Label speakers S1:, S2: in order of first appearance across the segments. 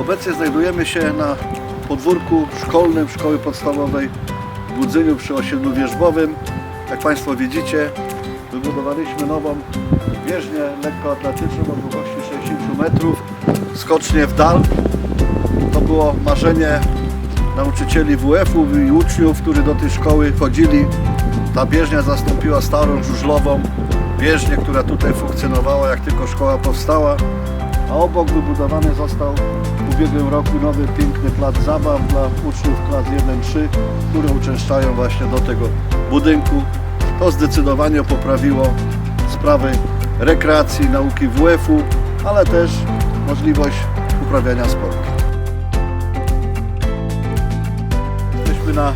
S1: Obecnie znajdujemy się na podwórku szkolnym Szkoły Podstawowej w Budzyniu przy osiedlu wierzbowym. Jak Państwo widzicie, wybudowaliśmy nową bieżnię lekkoatletyczną o długości 60 metrów, skocznie w dal. To było marzenie nauczycieli WF-u i uczniów, którzy do tej szkoły chodzili. Ta bieżnia zastąpiła starą żużlową bieżnię, która tutaj funkcjonowała jak tylko szkoła powstała, a obok wybudowany został ubiegłym roku nowy piękny plac zabaw dla uczniów klas 1-3, które uczęszczają właśnie do tego budynku. To zdecydowanie poprawiło sprawy rekreacji, nauki WF-u, ale też możliwość uprawiania sportu. Jesteśmy na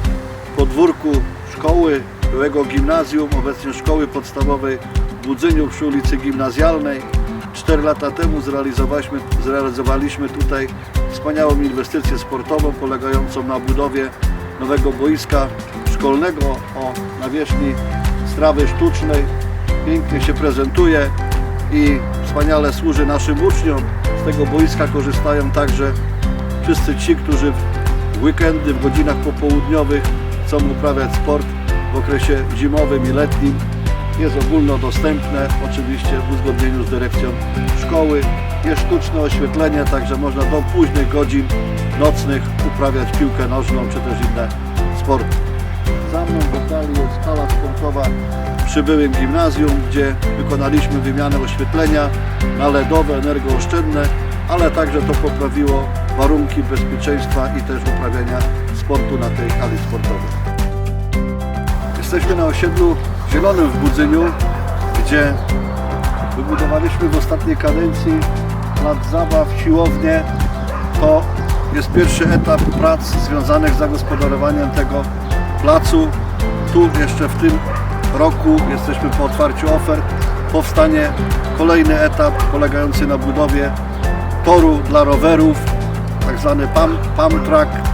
S1: podwórku szkoły, byłego gimnazjum, obecnie szkoły podstawowej w Budzyniu przy ulicy Gimnazjalnej. Cztery lata temu zrealizowaliśmy, zrealizowaliśmy tutaj wspaniałą inwestycję sportową polegającą na budowie nowego boiska szkolnego o nawierzchni strawy sztucznej. Pięknie się prezentuje i wspaniale służy naszym uczniom. Z tego boiska korzystają także wszyscy ci, którzy w weekendy, w godzinach popołudniowych chcą uprawiać sport w okresie zimowym i letnim. Jest ogólnodostępne, oczywiście w uzgodnieniu z dyrekcją szkoły. Jest sztuczne oświetlenie, także można do późnych godzin nocnych uprawiać piłkę nożną czy też inne sporty. Za mną w oddali jest hala sportowa przy byłym gimnazjum, gdzie wykonaliśmy wymianę oświetlenia na LEDowe, energooszczędne, ale także to poprawiło warunki bezpieczeństwa i też uprawiania sportu na tej hali sportowej. Jesteśmy na osiedlu Zielonym w Budzyniu, gdzie wybudowaliśmy w ostatniej kadencji plac zabaw, siłownię. To jest pierwszy etap prac związanych z zagospodarowaniem tego placu. Tu jeszcze w tym roku jesteśmy po otwarciu ofert. Powstanie kolejny etap polegający na budowie toru dla rowerów, tak zwany pump, pump track.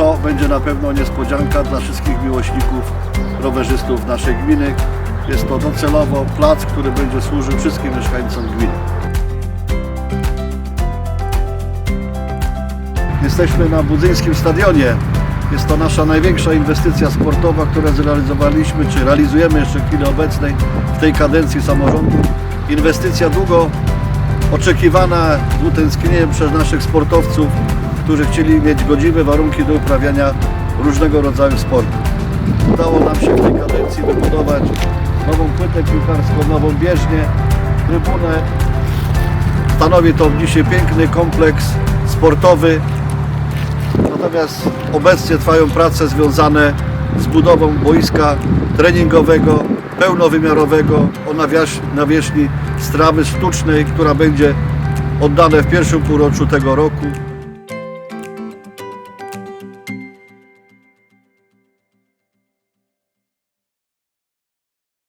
S1: To będzie na pewno niespodzianka dla wszystkich miłośników rowerzystów naszej gminy. Jest to docelowo plac, który będzie służył wszystkim mieszkańcom gminy. Jesteśmy na Budzyńskim Stadionie. Jest to nasza największa inwestycja sportowa, którą zrealizowaliśmy, czy realizujemy jeszcze w chwili obecnej w tej kadencji samorządu. Inwestycja długo oczekiwana z utęsknieniem przez naszych sportowców, którzy chcieli mieć godziwe warunki do uprawiania różnego rodzaju sportu. Udało nam się w tej kadencji wybudować nową płytę piłkarską, nową bieżnię, trybunę. Stanowi to dzisiaj piękny kompleks sportowy. Natomiast obecnie trwają prace związane z budową boiska treningowego, pełnowymiarowego o nawierz- nawierzchni strawy sztucznej, która będzie oddane w pierwszym półroczu tego roku.